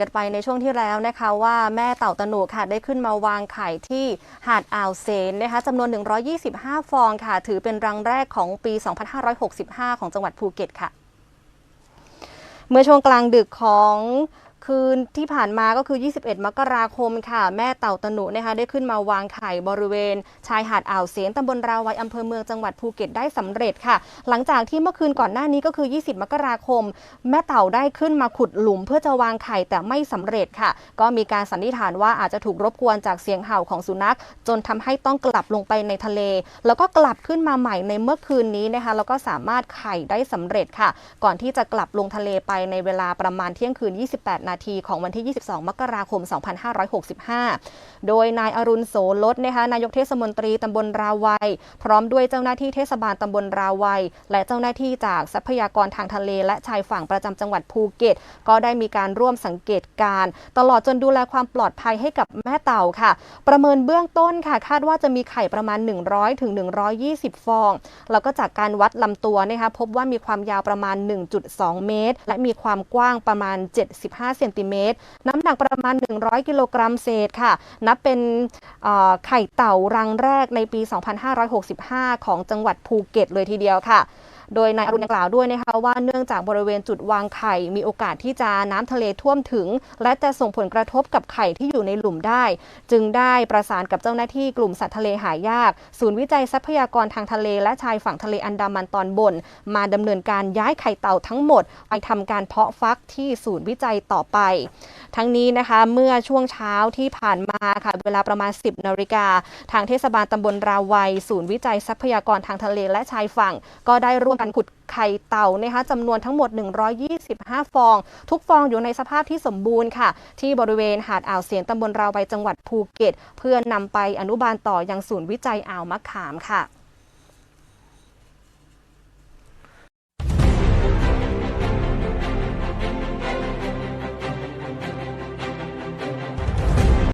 กันไปในช่วงที่แล้วนะคะว่าแม่เต่าตะหนูค่ะได้ขึ้นมาวางไข่ที่หาดอ่าวเซนนะคะจำนวน 125 ฟองค่ะ ถือเป็นรังแรกของปี 2565 ของจังหวัดภูเก็ตค่ะ เมื่อช่วงกลางดึกของ คืนที่ผ่านมาก็คือ 21 มกราคมค่ะ แม่เต่าตนุนะคะได้ขึ้นมาวางไข่บริเวณ ชายหาดอ่าวเสียนตำบลราวัยอำเภอเมืองจังหวัดภูเก็ตได้สำเร็จค่ะ หลังจากที่เมื่อคืนก่อนหน้านี้ก็คือ 20 มกราคม แม่เต่าได้ขึ้นมาขุดหลุมเพื่อจะวางไข่แต่ไม่สำเร็จค่ะ ก็มีการสันนิษฐานว่าอาจจะถูกรบกวนจากเสียงเห่าของสุนัข จนทำให้ต้องกลับลงไปในทะเล แล้วก็กลับขึ้นมาใหม่ในเมื่อคืนนี้นะคะแล้วก็สามารถไข่ได้สำเร็จค่ะ ก่อนที่จะกลับลงทะเลไปในเวลาประมาณเที่ยงคืน 28 นาทีของวันที่ 22 มกราคม 2565 โดยนายอรุณโสลดนะคะนายกเทศมนตรีตำบลราวัย พร้อมด้วยเจ้าหน้าที่เทศบาลตำบลราวัย และเจ้าหน้าที่จากทรัพยากรทางทะเลและชายฝั่งประจำจังหวัดภูเก็ต ก็ได้มีการร่วมสังเกตการ ตลอดจนดูแลความปลอดภัยให้กับแม่เต่าค่ะ ประเมินเบื้องต้นค่ะ คาดว่าจะมีไข่ประมาณ 100ถึง120 ฟอง แล้วก็จากการวัดลำตัวนะคะพบว่ามีความยาวประมาณ 1.2 เมตร และมีความกว้างประมาณ 75เซนติเมตร น้ำหนักประมาณ 100 กิโลกรัมเศษค่ะ นับเป็นไข่เต่ารังแรกในปี 2565 ของจังหวัดภูเก็ตเลยทีเดียวค่ะ โดยนายอรุณกล่าวด้วยนะคะว่าเนื่องจากบริเวณจุดวางไข่ มีโอกาสที่จะน้ำทะเลท่วมถึง และจะส่งผลกระทบกับไข่ที่อยู่ในหลุมได้ จึงได้ประสานกับเจ้าหน้าที่กลุ่มสัตว์ทะเลหายาก ศูนย์วิจัยทรัพยากรทางทะเลและชายฝั่งทะเลอันดามันตอนบน มาดำเนินการย้ายไข่เต่าทั้งหมด ไปทำการเพาะฟักที่ศูนย์วิจัยต่อไป ทั้งนี้นะคะเมื่อช่วงเช้าที่ผ่านมาค่ะเวลาประมาณ 10นาฬิกาทางเทศบาลตำบลราวัย ศูนย์วิจัยทรัพยากรทางทะเลและชายฝั่ง ก็ได้ร่วมการขุดไข่เต่านะคะจำนวนทั้งหมด 125 ฟอง ทุกฟองอยู่ในสภาพที่สมบูรณ์ค่ะ ที่บริเวณหาดอ่าวเสียงตำบลราวัยจังหวัดภูเก็ต เพื่อนำไปอนุบาลต่อยังศูนย์วิจัยอ่าวมะขามค่ะ